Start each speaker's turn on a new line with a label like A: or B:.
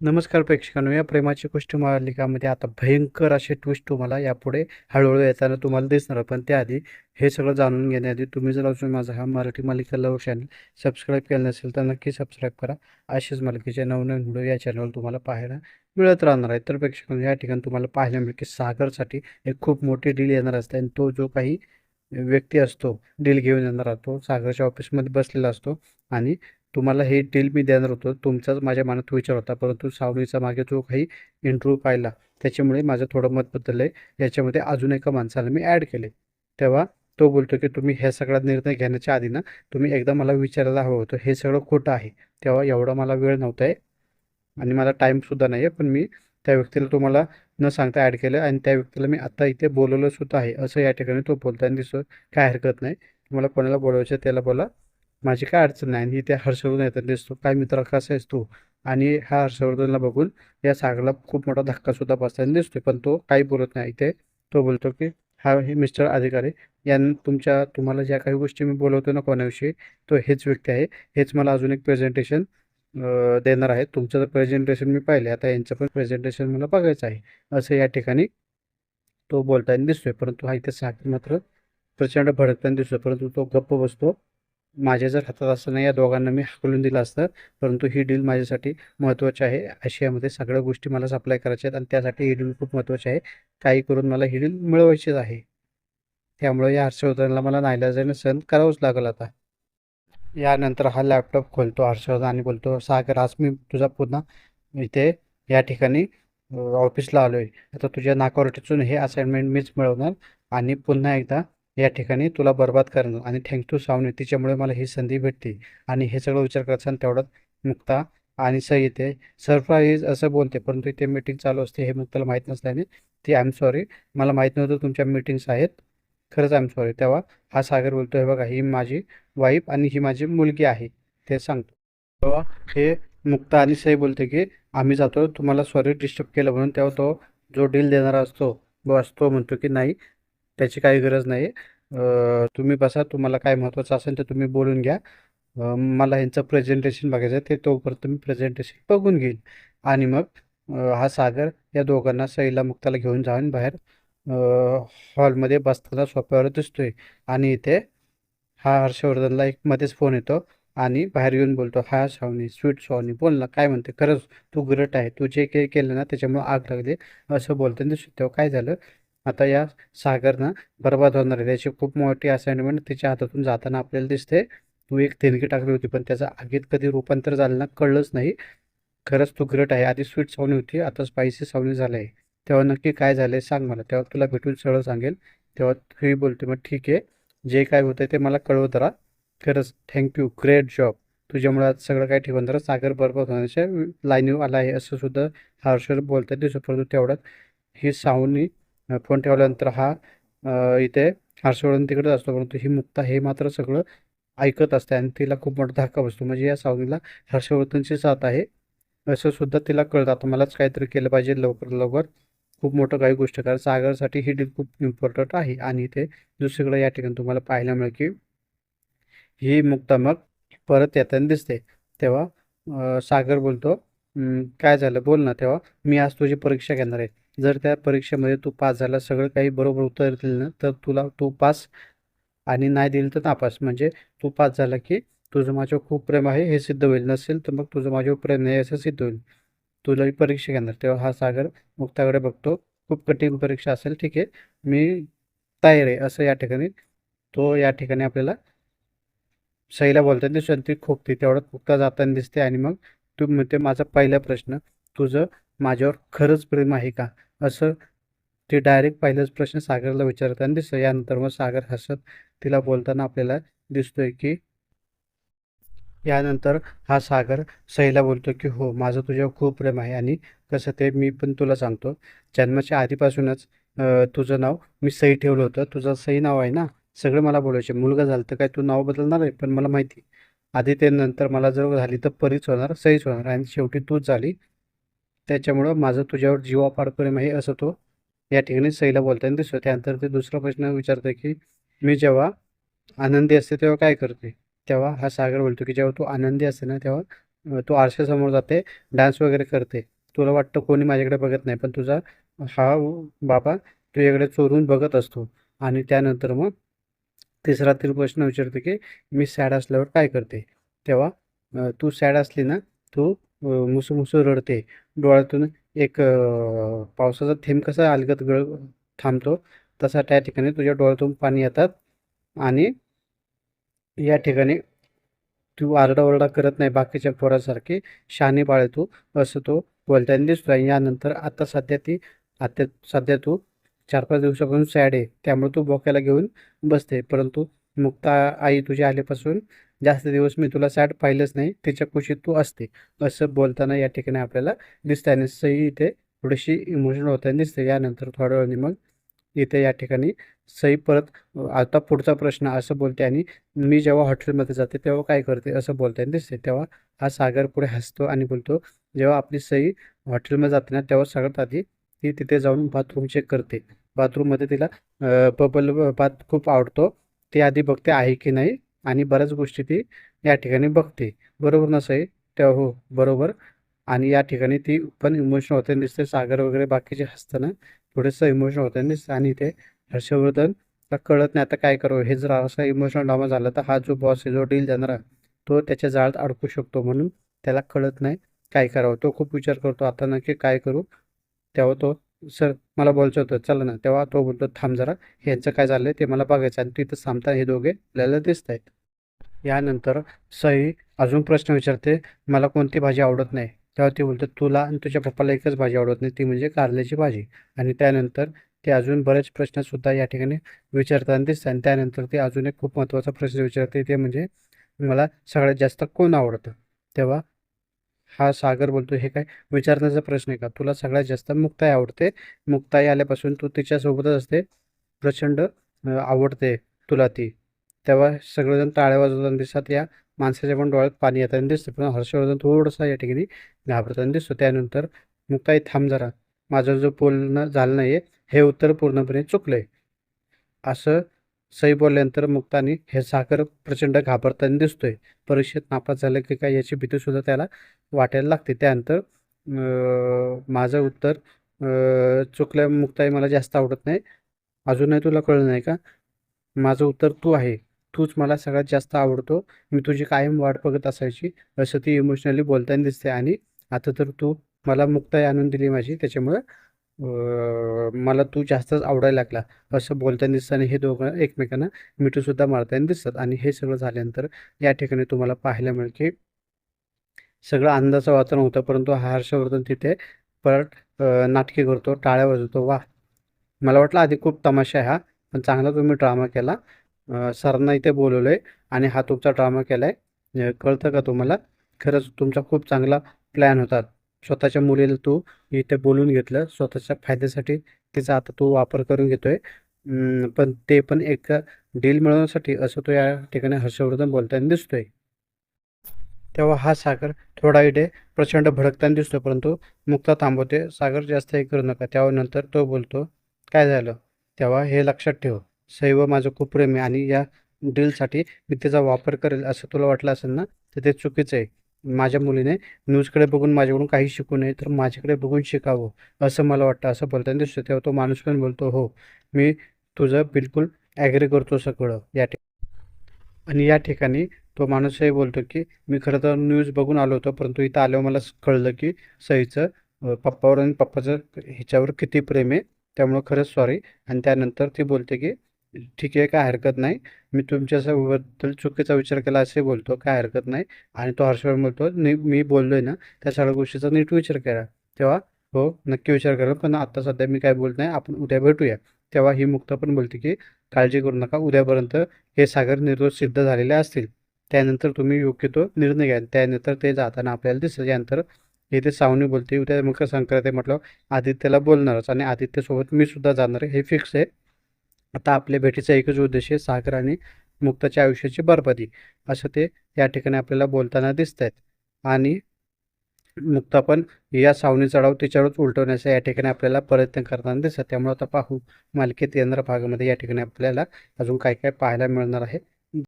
A: नमस्कार प्रेक्षकांनो या प्रेमाची गोष्ट मालिकामध्ये आता भयंकर असे ट्विस्ट तुम्हाला यापुढे हळूहळू येताना तुम्हाला दिसणार पण त्याआधी हे सगळं जाणून घेण्याआधी तुम्ही जर अजून माझा हा मराठी मालिका लव चॅनल सबस्क्राईब केलं नसेल तर नक्की सबस्क्राईब करा. असेच मालिकेचे नवनवीन व्हिडिओ या चॅनलवर तुम्हाला पाहायला मिळत राहणार आहे. तर प्रेक्षकांनो या ठिकाणी तुम्हाला पाहायला मिळेल की सागरसाठी एक खूप मोठी डील येणार असते आणि तो जो काही व्यक्ती असतो डील घेऊन येणार तो सागरच्या ऑफिसमध्ये बसलेला असतो आणि तुम्हाला हे डील मी देणार होतो. तुमचाच माझ्या मनात विचार होता. परंतु सावलीचा मागे जो काही इंटरव्ह्यू पाहिला त्याच्यामुळे माझं थोडं मत बदललं आहे याच्यामध्ये अजून एका माणसाला मी ॲड केले तेव्हा तो बोलतो की तुम्ही ह्या सगळा निर्णय घेण्याच्या आधी ना तुम्ही एकदा मला विचारायला हवं होतं. हे सगळं खोटं आहे. तेव्हा एवढा मला वेळ नव्हता आहे आणि मला टाईमसुद्धा नाही आहे पण मी त्या व्यक्तीला तुम्हाला न सांगता ॲड केलं आणि त्या व्यक्तीला मी आत्ता इथे बोलवलं सुद्धा आहे. असं या ठिकाणी तो बोलताना दिसतो काय हरकत नाही. तुम्हाला कोणाला बोलवायचं त्याला बोला. माझी काय अडचण नाही. आणि त्या हर्षवर्धन येताना दिसतो. काय मित्र कसा आहेस तू? आणि हा हर्षवर्धनला बघून या सागरला खूप मोठा धक्का सुद्धा बसताना दिसतोय. पण तो काही बोलत नाही ते तो बोलतो की हा हे मिस्टर अधिकारी यां तुमच्या तुम्हाला ज्या काही गोष्टी मी बोलवतो ना कोणाविषयी तो हेच व्यक्ती आहे. हेच मला अजून एक प्रेझेंटेशन देणार आहे. तुमचं प्रेझेंटेशन मी पाहिले आता यांचं पण प्रेझेंटेशन मला बघायचं आहे. असं या ठिकाणी तो बोलताना दिसतोय. परंतु हा इथे सागर मात्र प्रचंड भडकताना दिसतोय. परंतु तो गप्प बसतो. माझ्या जर हातात असताना या दोघांना मी हकलून दिलं असतं परंतु ही डील माझ्यासाठी महत्त्वाची आहे. आशियामध्ये सगळ्या गोष्टी मला सप्लाय करायच्या आहेत आणि त्यासाठी ही डील खूप महत्त्वाची आहे. काही करून मला ही डील मिळवायचीच आहे. त्यामुळे या हर्षवर्धनला मला नाईलाजाने सहन करावंच लागलं आता. यानंतर हा लॅपटॉप खोलतो हर्षवर्धन आणि बोलतो सागर आज मी तुझा पुन्हा इथे या ठिकाणी ऑफिसला आलो आहे आता तुझ्या नाकावर टिचून हे असाइनमेंट मीच मिळवणार आणि पुन्हा एकदा या ठिकाणी तुला बर्बाद करणं आणि थँक्यू सावनी तिच्यामुळे मला ही संधी भेटते आणि हे सगळं विचार करताना तेवढ्यात मुक्ता आणि सई येते. सरप्राईज असं बोलते परंतु इथे मीटिंग चालू असते हे मुक्ताला माहीत नसल्याने ती आय एम सॉरी मला माहीत नव्हतं तुमच्या मीटिंग्स आहेत. खरंच आय एम सॉरी तेव्हा हा सागर बोलतो हे बघा ही माझी वाईफ आणि ही माझी मुलगी आहे. ते सांगतो. तेव्हा हे मुक्ता आणि सई बोलते की आम्ही जातो तुम्हाला सॉरी डिस्टर्ब केलं म्हणून तेव्हा तो जो डील देणारा असतो बस तो म्हणतो की नाही त्याची काही गरज नाही तुम्ही बसा तुम्हाला काय महत्त्वाचं असेल तर तुम्ही बोलून घ्या. मला ह्यांचं प्रेझेंटेशन बघायचं आहे ते तोपर्यंत मी प्रेझेंटेशन बघून घेईन आणि मग हा सागर या दोघांना सईला मुक्ताला घेऊन जाऊन बाहेर हॉलमध्ये बसताना सोप्यावर दिसतोय. आणि इथे हा हर्षवर्धनला एक मध्येच फोन येतो आणि बाहेर येऊन बोलतो हा सावनी स्वीट सावनी बोल ना काय म्हणते? खरंच तू ग्रेट आहे तू जे काही केलं ना त्याच्यामुळे आग लागली. असं बोलताना दिसतो तेव्हा काय झालं? आता या सागरनं बर्बाद होणार आहे. त्याची खूप मोठी असाइनमेंट तिच्या हातातून जाताना आपल्याला दिसते. तू एक देणगी टाकली होती पण त्याचं आगीत कधी रूपांतर झालं ना कळलंच नाही. खरंच तू ग्रेट आहे. आधी स्वीट सावणी होती आता स्पायसी सावणी झालं आहे. तेव्हा नक्की काय झालं आहे सांग मला. तेव्हा तुला भेटून सगळं सांगेल. तेव्हा तूही बोलते मग ठीक आहे. जे काय होतं ते मला कळवत राहा. खरंच थँक्यू ग्रेट जॉब तुझ्यामुळे आज सगळं काही ठेवून जरा सागर बरोबर होण्याच्या लाईनीवर आला आहे असं सुद्धा हर्षल बोलतात दिसतो परंतु तेवढ्यात ही सावनी फोन ठेवल्यानंतर हा इथे हर्षवर्धन तिकडे असतो. परंतु ही मुक्ता हे मात्र सगळं ऐकत असते आणि तिला खूप मोठा धक्का बसतो. म्हणजे या सावलीला हर्षवर्धनची साथ आहे असं सुद्धा तिला कळतं. आता मलाच काहीतरी केलं पाहिजे लवकर लवकर. खूप मोठं काही गोष्ट कारण सागरसाठी ही डील खूप इम्पॉर्टंट आहे. आणि इथे दुसरीकडे या ठिकाणी तुम्हाला पाहायला मिळेल की ही मुक्ता मग परत येताना दिसते. तेव्हा सागर बोलतो काय झालं? बोल ना. तेव्हा मी आज तुझी परीक्षा घेणार आहे. जर त्या परीक्षेमध्ये तू पास झाला सगळं काही बरोबर उत्तर दिलं ना तर तुला तू पास आणि नाही दिलं तर नापास. म्हणजे तू पास झाला की तुझं माझ्यावर खूप प्रेम आहे हे सिद्ध होईल. नसेल तर मग तुझं माझ्यावर प्रेम नाही असं सिद्ध होईल. तुला परीक्षा घेणार. तेव्हा हा सागर मुक्ताकडे बघतो. खूप कठीण परीक्षा असेल ठीक आहे. मी तयार आहे असं या ठिकाणी तो या ठिकाणी आपल्याला सईला बोलताना दिसतो ती खोकते तेवढ्यात मुक्ता जाताना दिसते आणि मग तू म्हणते माझा पहिला प्रश्न तुझं माझ्यावर खरंच प्रेम आहे का? असं ते डायरेक्ट पहिलाच प्रश्न सागरला विचारताना दिसतं यानंतर मग सागर हसत तिला बोलताना आपल्याला दिसतोय की यानंतर हा सागर सईला बोलतो की हो माझं तुझ्यावर खूप प्रेम आहे आणि कसं ते मी पण तुला सांगतो. जन्माच्या आधीपासूनच तुझं नाव मी सई ठेवलं होतं. तुझं सई नाव आहे ना? सगळं मला बोलायचे. मुलगा झालं तर काय तू नाव बदलणार आहे? पण मला माहिती आधी ते नंतर मला जर झाली तर परीच होणार सईच होणार आणि शेवटी तूच झाली. त्याच्यामुळं माझं तुझ्यावर जीवापाड प्रेम आहे असं तो या ठिकाणी सईला बोलताना दिसतो त्यानंतर ते दुसरा प्रश्न विचारतो की मी जेव्हा आनंदी असते तेव्हा काय करते? तेव्हा हा सागर बोलतो की जेव्हा तू आनंदी असते ना तेव्हा तू आरशासमोर जाते डान्स वगैरे करते. तुला वाटतं कोणी माझ्याकडे बघत नाही पण तुझा हा बाबा तुझ्याकडे चोरून बघत असतो. आणि त्यानंतर मग तिसरा तिर प्रश्न विचारतो की मी सॅड असल्यावर काय करते? तेव्हा तू सॅड असली ना तू मुसुमुसू मुसू मुसू रडते. डोळ्यातून एक पावसाचा थेंब कसा अलगत गळ थांबतो तसा त्या ठिकाणी तुझ्या डोळ्यातून पाणी येतात आणि या ठिकाणी तू आरडाओरडा करत नाही बाकीच्या पोरासारखी शहाणी बाळगतो असं तो बोलताना दिसतो आहे यानंतर आता सध्या ती आता सध्या तू चार पाच दिवसापासून सॅड आहे त्यामुळे तू बोक्याला घेऊन बसते परंतु मुक्ता आई तुझ्या आल्यापासून जास्त दिवस मी तुला सॅड पाहिलंच नाही तिच्या कुशीत तू असते. असं बोलताना या ठिकाणी आपल्याला दिसतं आणि सई इथे थोडीशी इमोशनल होताना दिसते यानंतर थोड्या वेळाने मग इथे या ठिकाणी सई परत आता पुढचा प्रश्न असं बोलते आणि मी जेव्हा हॉटेलमध्ये जाते तेव्हा काय करते असं बोलताना दिसते तेव्हा हा सागर पुढे हसतो आणि बोलतो जेव्हा आपली सई हॉटेलमध्ये जाते ना तेव्हा सगळ्यात आधी ती तिथे जाऊन बाथरूम चेक करते. बाथरूममध्ये तिला बबल बाथ खूप आवडतो. ती आधी बघते आहे की नाही आणि बऱ्याच गोष्टी ती या ठिकाणी बघते. बरोबर नसे तेव्हा हो बरोबर. आणि या ठिकाणी ती पण इमोशनल होताना दिसते सागर वगैरे बाकीचे हसताना थोडंसं इमोशनल होताना दिसतं आणि ते हर्षवर्धनला कळत नाही आता काय करावं. हे जर असा इमोशनल ड्रामा झाला तर हा जो बॉस आहे जो डील देणारा तो त्याच्या जाळात अडकू शकतो म्हणून त्याला कळत नाही काय करावं. तो खूप विचार करतो आता नक्की काय करू? तेव्हा तो सर मला बोलायचं होतं चला ना तेव्हा तो बोलतो थांब जरा ह्यांचं काय झालं ते मला बघायचं आणि तिथं थांबता हे दोघे आपल्याला दिसत आहेत यानंतर सई अजून प्रश्न विचारते मला कोणती भाजी आवडत नाही? तेव्हा ती बोलते तुला आणि तुझ्या पप्पाला एकच भाजी आवडत नाही ती म्हणजे कारल्याची भाजी. आणि त्यानंतर ते अजून बरेच प्रश्नसुद्धा या ठिकाणी विचारताना दिसतात आणि त्यानंतर ते अजून एक खूप महत्त्वाचा प्रश्न विचारते ते म्हणजे मला सगळ्यात जास्त कोण आवडतं? तेव्हा हा सागर बोलतो हे काय? विचारण्याचा प्रश्न आहे का? तुला सगळ्यात जास्त मुक्ताई आवडते. मुक्ताई आल्यापासून तू तिच्यासोबतच असते. प्रचंड आवडते तुला ती. तेव्हा सगळेजण टाळ्या वाजवताना दिसतात. या माणसाच्या पण डोळ्यात पाणी येताना दिसतं. पण हर्षवर्धन थोडंसं या ठिकाणी घाबरताना दिसतो. त्यानंतर मुक्ताई थांब जरा. माझं जो बोलणं झालं नाही हे उत्तर पूर्णपणे चुकलं आहे असं सई बोलल्यानंतर मुक्तानी हे सागर प्रचंड घाबरताना दिसतोय. परीक्षेत नापास झालं की काय याची भीतीसुद्धा त्याला वाटायला लागते. त्यानंतर माझं उत्तर चुकल्या मुक्ताई मला जास्त आवडत नाही. अजूनही तुला कळलं नाही का? माझं उत्तर तू आहे. तूच मला सगळ्यात जास्त आवडतो. मी तुझी कायम वाट बघत असायची. असं ती इमोशनली बोलताना दिसते. आणि आता तर तू मला मुक्ताई आणून दिली माझी. त्याच्यामुळं मला तू जास्तच आवडायला लागला. असं बोलताना दिसताना आणि हे दोघं एकमेकांना मिठूसुद्धा मारताना दिसतात. आणि हे सगळं झाल्यानंतर या ठिकाणी तुम्हाला पाहायला मिळेल की सगळं अंदाचं वातावरण होतं. परंतु हर्षवर्धन तिथे परत नाटके करतो टाळ्या वाजवतो. वा मला वाटलं आधी खूप तमाशा आहे हा. पण चांगला तुम्ही ड्रामा केला. सरांना इथे बोलवलं आहे आणि हा तुमचा ड्रामा केला आहे कळतं का तुम्हाला? खरंच तुमचा खूप चांगला प्लॅन होता. स्वतःच्या मुलीला तू इथे बोलून घेतलं स्वतःच्या फायद्यासाठी तिचा आता तो वापर करून घेतोय. पण ते पण एक डील मिळवण्यासाठी असं तो या ठिकाणी हर्षवर्धन बोलताना दिसतोय. तेव्हा हा सागर थोडा इथे प्रचंड भडकताना दिसतो परंतु मुक्ता थांबवते सागर जास्त हे करू नका. तेव्हा नंतर तो बोलतो काय झालं? तेव्हा हे लक्षात ठेव सैव माझं खूप प्रेम आहे आणि या डीलसाठी मी तिचा वापर करेल असं तुला वाटलं असेल ना तर ते चुकीचं आहे. माझ्या मुलीने न्यूजकडे बघून माझ्याकडून काही शिकू नये तर माझ्याकडे बघून शिकावं असं मला वाटतं असं बोलताना दिसतं तेव्हा तो माणूस पण बोलतो हो मी तुझं बिलकुल ॲग्री करतो सगळं. या ठिकाणी. आणि या ठिकाणी तो माणूसही बोलतो की मी खरं तर न्यूज बघून आलो होतो परंतु इथं आल्यावर मला कळलं की सईचं पप्पावर आणि पप्पाचं ह्याच्यावर किती प्रेम आहे त्यामुळं खरंच सॉरी आणि त्यानंतर ती बोलते की ठीक आहे काय हरकत नाही. मी तुमच्याबद्दल चुकीचा विचार केला असे बोलतो काय हरकत नाही. आणि तो हर्षवर्धन बोलतो "नी- मी बोललोय ना त्या सगळ्या गोष्टीचा नीट विचार करा. तेव्हा हो नक्की विचार करा पण आता सध्या मी काय बोलत नाही. आपण उद्या भेटूया. तेव्हा ही मुक्त पण बोलते की काळजी करू नका उद्यापर्यंत हे सागर निर्दोष सिद्ध झालेले असतील. त्यानंतर तुम्ही योग्य तो निर्णय घ्या. त्यानंतर ते जाताना आपल्याला दिसतं यानंतर इथे सावनी बोलते उद्या मकर संक्रांत आहे म्हटलं आदित्यला बोलणारच. आणि आदित्यसोबत मी सुद्धा जाणार हे फिक्स आहे. आता आपल्या भेटीचा एकच उद्देश आहे सागर आणि मुक्ताच्या आयुष्याची बरबादी असं ते या ठिकाणी आपल्याला बोलताना दिसत आहेत आणि मुक्ता पण या सावनी चढाव तिच्यावरच उलटवण्याचा या ठिकाणी आपल्याला प्रयत्न करताना दिसत त्यामुळे आता पाहू मालिकेत येणाऱ्या भागामध्ये या ठिकाणी आपल्याला अजून काय काय पाहायला मिळणार आहे.